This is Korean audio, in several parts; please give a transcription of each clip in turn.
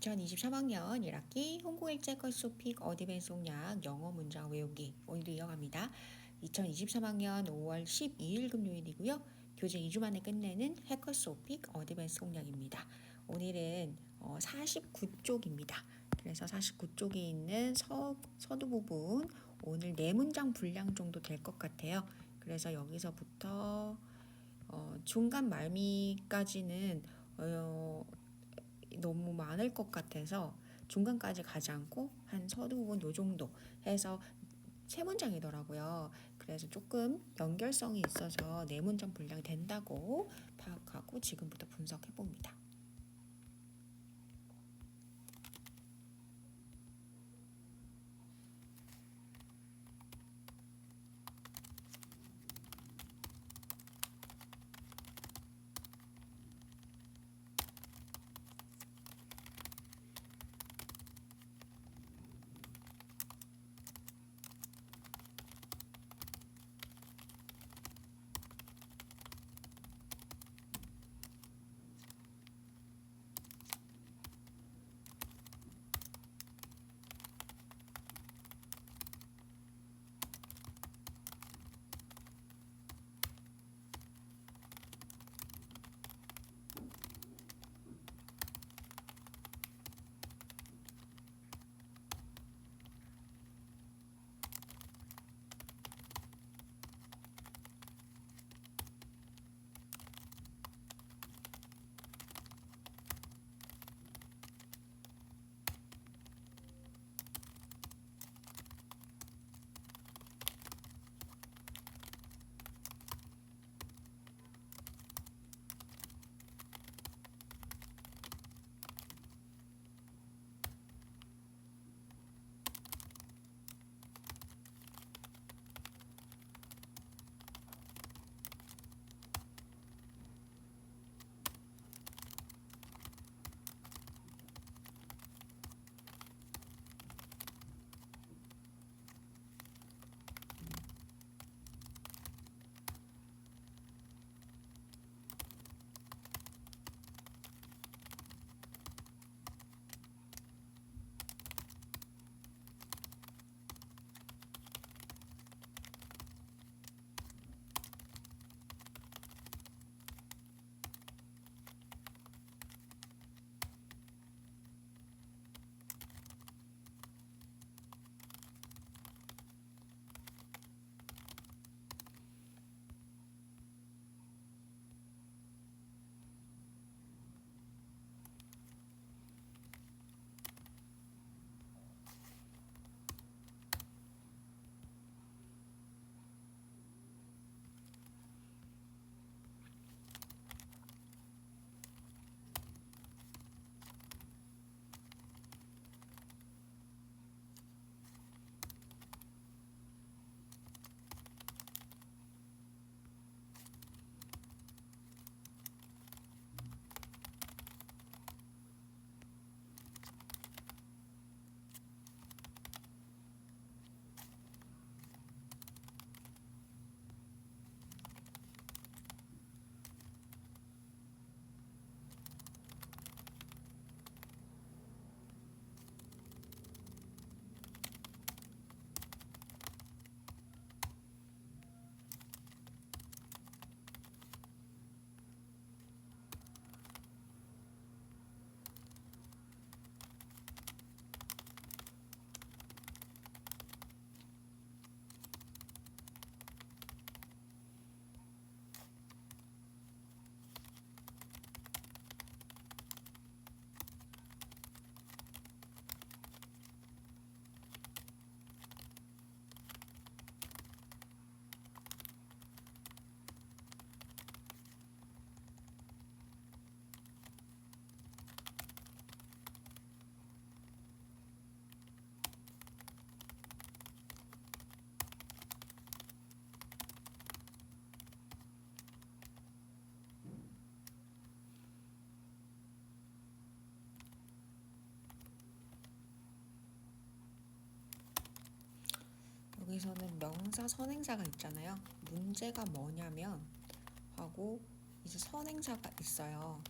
2023학년 1학기 홍보일제 컷소픽 어드밴송약 영어 문장 외우기 오늘도 이어갑니다. 2023학년 5월 12일 금요일이고요. 교재 2주 만에 끝내는 해커소픽 어드밴스 공략입니다. 오늘은 어, 49쪽입니다. 그래서 49쪽에 있는 서, 서두 부분 오늘 네 문장 분량 정도 될 것 같아요. 그래서 여기서부터 어, 중간 말미까지는 어, 너무 많을 것 같아서 중간까지 가지 않고 한 서두 부분 요 정도 해서 세 문장이더라고요. 그래서 조금 연결성이 있어서 네 문장 분량이 된다고 파악하고 지금부터 분석해 봅니다. 여기서는 명사 선행사가 있잖아요. 문제가 뭐냐면 하고 이제 선행사가 있어요.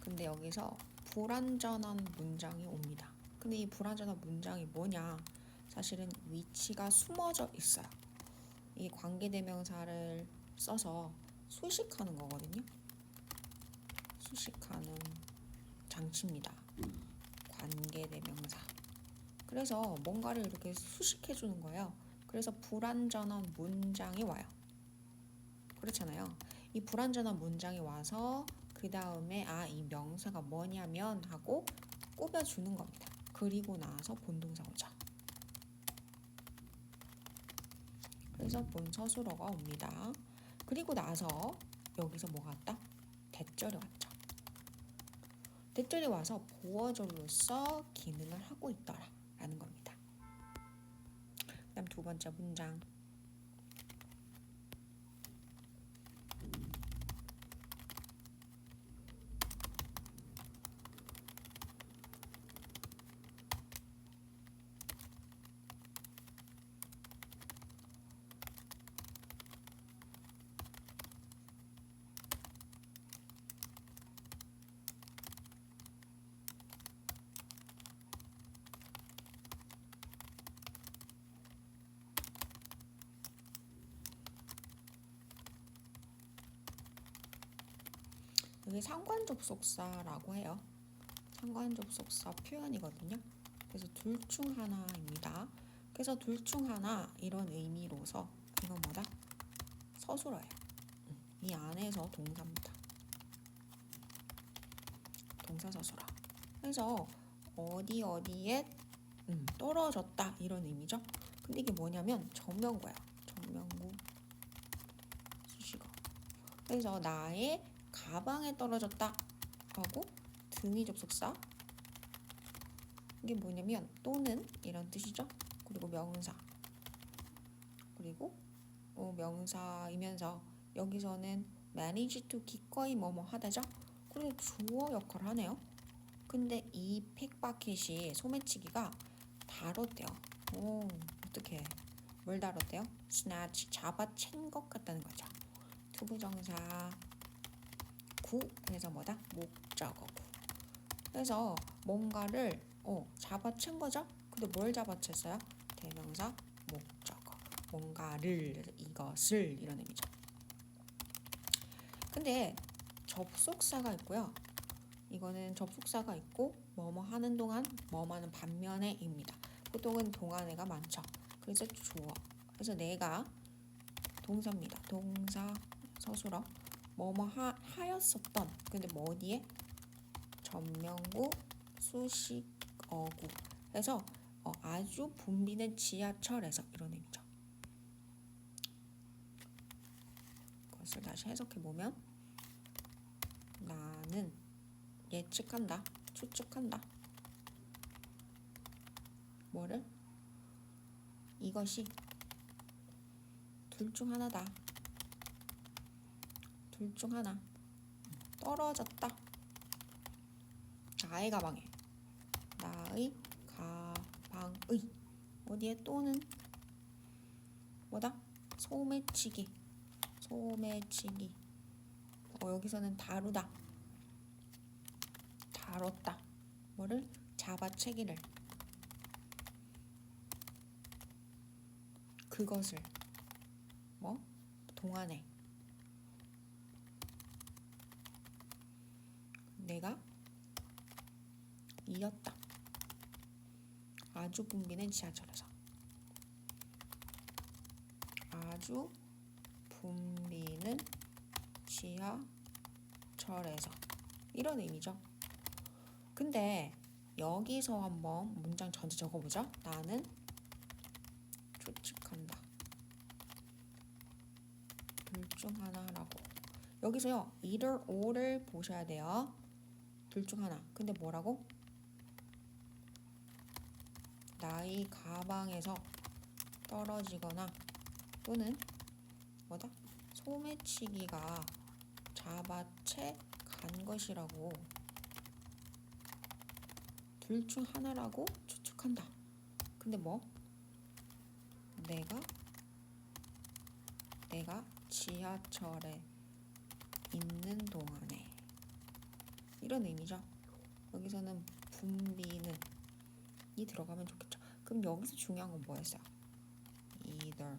근데 여기서 불완전한 문장이 옵니다. 근데 이 불완전한 문장이 뭐냐? 사실은 위치가 숨어져 있어요. 이 관계대명사를 써서 수식하는 거거든요. 수식하는 장치입니다. 관계대명사. 그래서 뭔가를 이렇게 수식해 주는 거예요. 그래서 불완전한 문장이 와요. 그렇잖아요. 이 불완전한 문장이 와서 그 다음에 아 이 명사가 뭐냐면 하고 꾸며주는 겁니다. 그리고 나서 본동사 오죠. 그래서 본서술어가 옵니다. 그리고 나서 여기서 뭐가 왔다? 대절이 왔죠. 대절이 와서 보어절로서 기능을 하고. 그다음 두 번째 문장. 여기 상관 접속사라고 해요. 상관 접속사 표현이거든요. 그래서 둘 중 하나입니다. 그래서 둘 중 하나 이런 의미로서 이건 뭐다? 서술어예요. 음, 이 안에서 동사입니다. 동사 서술어. 그래서 어디 어디에 음, 떨어졌다 이런 의미죠. 근데 이게 뭐냐면 전명구예요. 전명구 수식어. 그래서 나의 가방에 떨어졌다 하고? 등이 접속사? 이게 뭐냐면 또는 이런 뜻이죠. 그리고 명사. 그리고 어, 명사이면서 여기서는 manage to 기꺼이 뭐뭐 하다죠. 그리고 주어 역할을 하네요. 근데 이 팩바켓이 소매치기가 다뤘대요. 오 어떻게 뭘 다뤘대요? snatch 잡아챈 것 같다는 거죠. 투부정사 구 그래서 뭐다? 목적어구 그래서 뭔가를 어, 잡아챈 거죠? 근데 뭘 잡아챘어요? 대명사 목적어 뭔가를 이것을 이런 의미죠. 근데 접속사가 있고요. 이거는 접속사가 있고 뭐뭐 하는 동안 뭐뭐 하는 반면에입니다. 보통은 동안에가 많죠. 그래서 주어 그래서 내가 동사입니다. 동사 서술어 뭐뭐 하, 하였었던 근데 뭐 어디에 전명구 수식어구 해서 어, 아주 붐비는 지하철에서 이런 의미죠. 그것을 다시 해석해 보면 나는 예측한다, 추측한다. 뭐를? 이것이 둘 중 하나다. 둘 중 하나. 떨어졌다. 나의 가방에. 나의 가방의. 어디에 또는 뭐다? 소매치기. 소매치기. 어, 여기서는 다루다. 다뤘다. 뭐를? 잡아채기를. 그것을. 뭐? 동안에. 내가 이었다. 아주 붐비는 지하철에서. 아주 붐비는 지하철에서. 이런 의미죠. 근데 여기서 한번 문장 전체 적어보죠. 나는 추측한다. 둘 중 하나라고. 여기서요. either or를 보셔야 돼요. 둘 중 하나. 근데 뭐라고? 나의 가방에서 떨어지거나 또는 뭐다? 소매치기가 잡아채 간 것이라고 둘 중 하나라고 추측한다. 근데 뭐? 내가 내가 지하철에 있는 동안에 이런 의미죠. 여기서는 분비는 이 들어가면 좋겠죠. 그럼 여기서 중요한 건 뭐였어요? either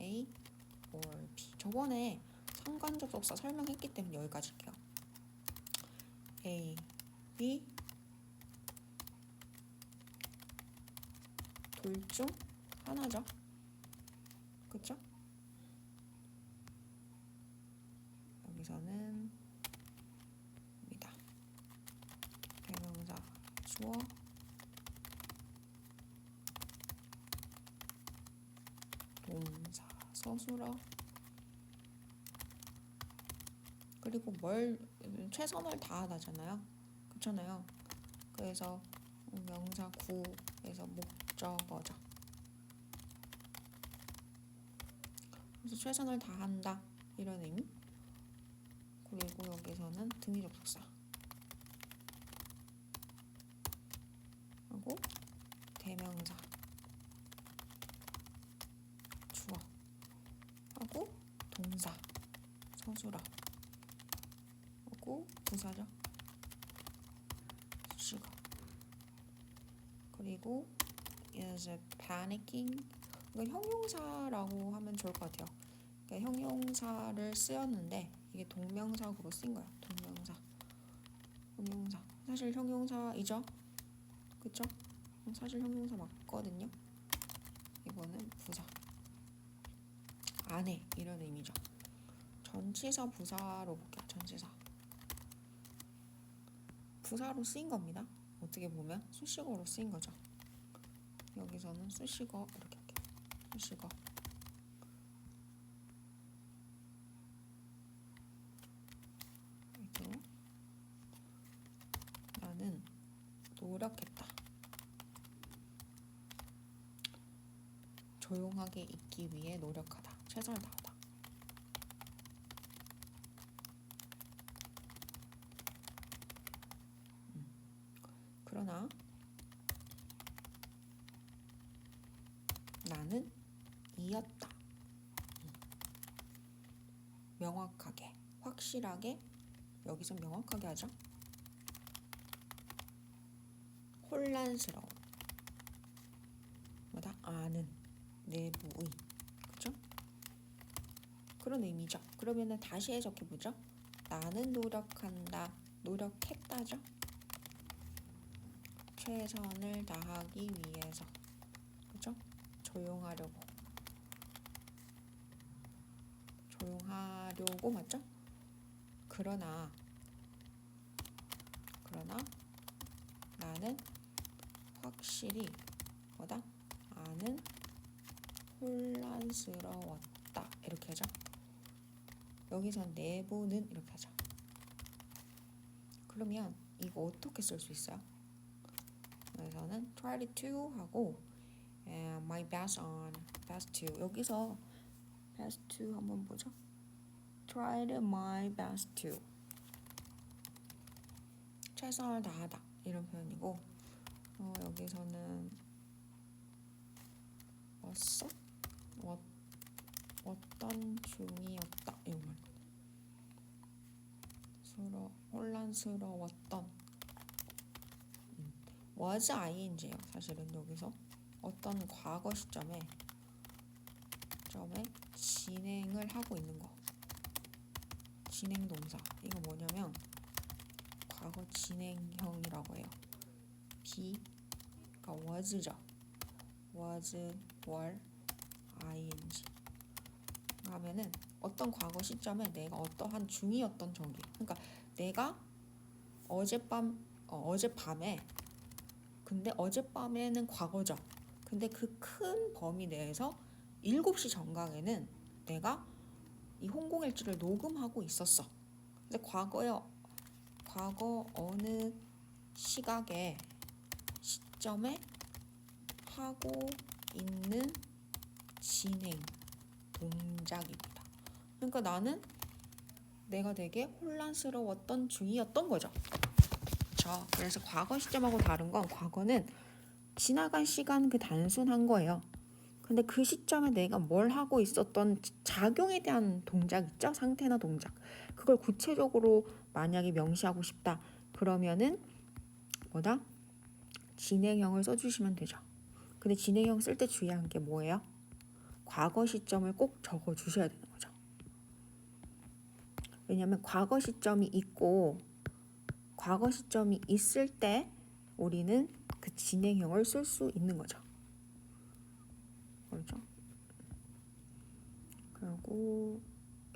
A or B. 저번에 상관접속사 설명했기 때문에 여기까지 할게요. A, B 둘 중 하나죠. 그쵸? 여기서는 입니다. 대명사 주어 동사 서술어 그리고 뭘 최선을 다하다잖아요. 그렇잖아요. 그래서 명사 구에서 목적어죠. 그래서 최선을 다한다 이런 의미. 그리고 여기서는 등위 접속사 하고 대명사 주어 하고 동사 서술어 부사죠. 수식어 그리고 is panicking. 이건 형용사라고 하면 좋을 것 같아요. 그러니까 형용사를 쓰였는데 이게 동명사구로 쓰인 거야. 동명사. 형용사. 사실 형용사이죠. 그쵸? 사실 형용사 맞거든요. 이거는 부사. 안에 이런 의미죠. 전치사 부사로 볼게요. 전치사 부사로 쓰인 겁니다 어떻게 보면 수식어로 쓰인 거죠 여기서는 수식어 이렇게 할게요 수식어 그리고 나는 노력했다. 조용하게 있기 위해 노력하다. 최선을 다하다. 음. 그러나 나는 이었다. 음. 명확하게, 확실하게 여기서 명확하게 하죠. 혼란스러운 뭐다 아는 내부의 그죠? 그런 의미죠. 그러면은 다시 해석해 보죠. 나는 노력한다, 노력했다죠. 최선을 다하기 위해서 그죠? 조용하려고 조용하려고 맞죠? 그러나 그러나 나는 확실히 뭐다 아는 혼란스러웠다 이렇게 하죠. 여기서 내부는 이렇게 하죠. 그러면 이거 어떻게 쓸 수 있어요? 여기서는 try to 하고 my best on best to 여기서 best to 한번 보죠. Tried my best to. 최선을 다하다. 이런 표현이고 어, 여기서는 왔어? 어, 어떤 중이었다. 이런 말. 스러 혼란스러웠던. 음. was ing예요 사실은 여기서. 어떤 과거 시점에 점에 진행을 하고 있는 거 진행 동사 이거 뭐냐면 과거 진행형이라고 해요. be 그러니까 was죠. was, were, ing 하면은 어떤 과거 시점에 내가 어떠한 중이었던 적이 그러니까 내가 어젯밤 어, 어젯밤에 근데 어젯밤에는 과거죠. 근데 그 큰 범위 내에서 7시 정각에는 내가 이 홍콩일지를 녹음하고 있었어. 근데 과거에 과거 어느 시각에 시점에 하고 있는 진행 동작입니다. 그러니까 나는 내가 되게 혼란스러웠던 중이었던 거죠. 그렇죠. 그래서 과거 시점하고 다른 건 과거는 지나간 시간 그 단순한 거예요. 근데 그 시점에 내가 뭘 하고 있었던 작용에 대한 동작 있죠? 상태나 동작. 그걸 구체적으로 만약에 명시하고 싶다. 그러면은 뭐다? 진행형을 써주시면 되죠. 근데 진행형 쓸 때 주의한 게 뭐예요? 과거 시점을 꼭 적어 주셔야 되는 거죠. 왜냐하면 과거 시점이 있고 과거 시점이 있을 때 우리는 그 진행형을 쓸 수 있는 거죠. 그렇죠? 그리고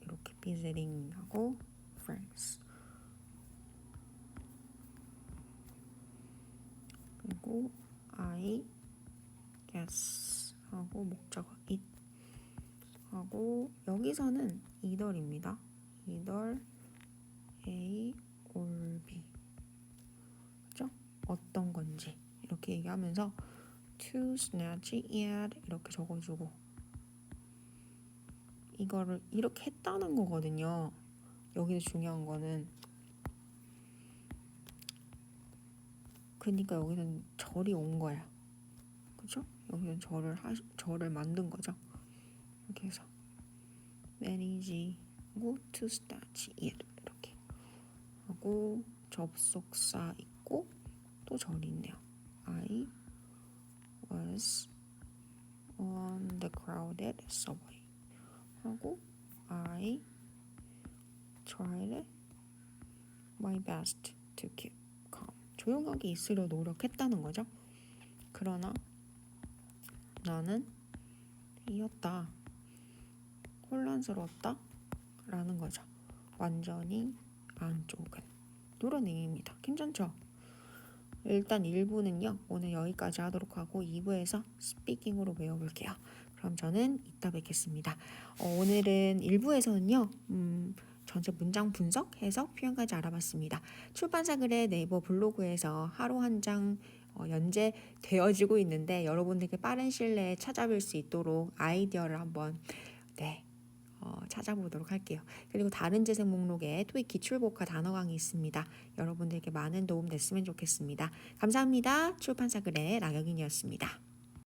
이렇게 visiting 하고 friends 그리고 I guess 하고 목적어 it 하고 여기서는 either입니다. either A or B 그죠? 어떤 건지 이렇게 얘기하면서 to snatch it 이렇게 적어주고 이거를 이렇게 했다는 거거든요. 여기서 중요한 거는 그러니까 여기는 절이 온 거야. 그죠? 여기는 절을 하 절을 만든 거죠. 이렇게 해서 manage 하고 to start it 이렇게 하고 접속사 있고 또 절이 있네요. I was on the crowded subway 하고 I tried my best to keep calm. 조용하게 있으려 노력했다는 거죠. 그러나 나는 이었다. 혼란스러웠다. 라는 거죠. 완전히 안쪽은. 이런 의미입니다. 괜찮죠? 일단 1부는요. 오늘 여기까지 하도록 하고 2부에서 스피킹으로 외워볼게요. 그럼 저는 이따 뵙겠습니다. 어, 오늘은 1부에서는요. 음, 전체 문장 분석, 해석, 표현까지 알아봤습니다. 출판사 글의 네이버 블로그에서 하루 한장 어, 연재되어지고 있는데 여러분들께 빠른 시일 내에 찾아뵐 수 있도록 아이디어를 한번 네, 어, 찾아보도록 할게요. 그리고 다른 재생 목록에 토익 기출복화 단어 강의 있습니다. 여러분들께 많은 도움 됐으면 좋겠습니다. 감사합니다. 출판사 글의 나경인이었습니다.